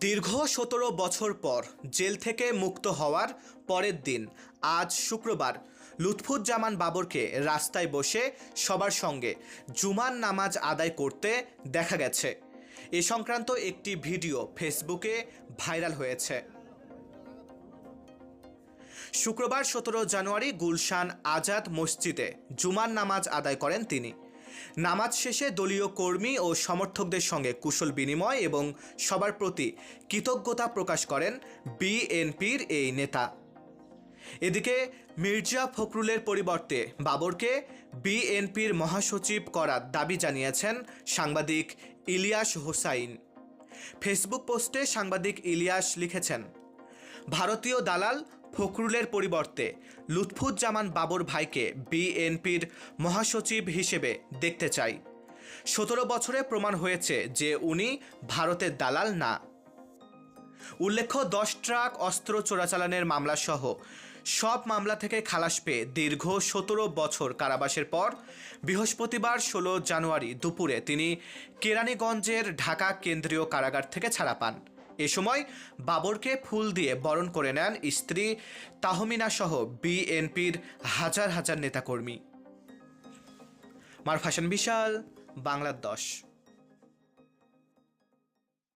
দীর্ঘ সতেরো বছর পর জেল থেকে মুক্ত হওয়ার পরের দিন, আজ শুক্রবার, লুৎফুজ্জামান বাবরকে রাস্তায় বসে সবার সঙ্গে জুমার নামাজ আদায় করতে দেখা গেছে। এ সংক্রান্ত একটি ভিডিও ফেসবুকে ভাইরাল হয়েছে। শুক্রবার সতেরো জানুয়ারি গুলশান আজাদ মসজিদে জুমার নামাজ আদায় করেন তিনি। নামাজ শেষে দলীয় কর্মী ও সমর্থকদের সঙ্গে কুশল বিনিময় এবং সবার প্রতি কৃতজ্ঞতা প্রকাশ করেন বিএনপির এই নেতা। এদিকে মির্জা ফখরুলের পরিবর্তে বাবরকে বিএনপির মহাসচিব করার দাবি জানিয়েছেন সাংবাদিক ইলিয়াস হোসাইন। ফেসবুক পোস্টে সাংবাদিক ইলিয়াস লিখেছেন ভারতীয় দালাল ফখরুলের পরিবর্তে লুৎফুজ্জামান বাবর ভাইকে বিএনপির মহাসচিব হিসেবে দেখতে চাই। সতেরো বছরে প্রমাণ হয়েছে যে উনি ভারতের দালাল না। উল্লেখ্য, দশ ট্রাক অস্ত্র চোরাচালানের মামলাসহ সব মামলা থেকে খালাস পেয়ে দীর্ঘ সতেরো বছর কারাবাসের পর বৃহস্পতিবার ষোলো জানুয়ারি দুপুরে তিনি কেরানীগঞ্জের ঢাকা কেন্দ্রীয় কারাগার থেকে ছাড়া পান। এ সময় বাবরকে ফুল দিয়ে বরণ করে নেন স্ত্রী তাহমিনা সহ বিএনপির হাজার হাজার নেতাকর্মী। মারফাসান বিশাল, বাংলার দশ।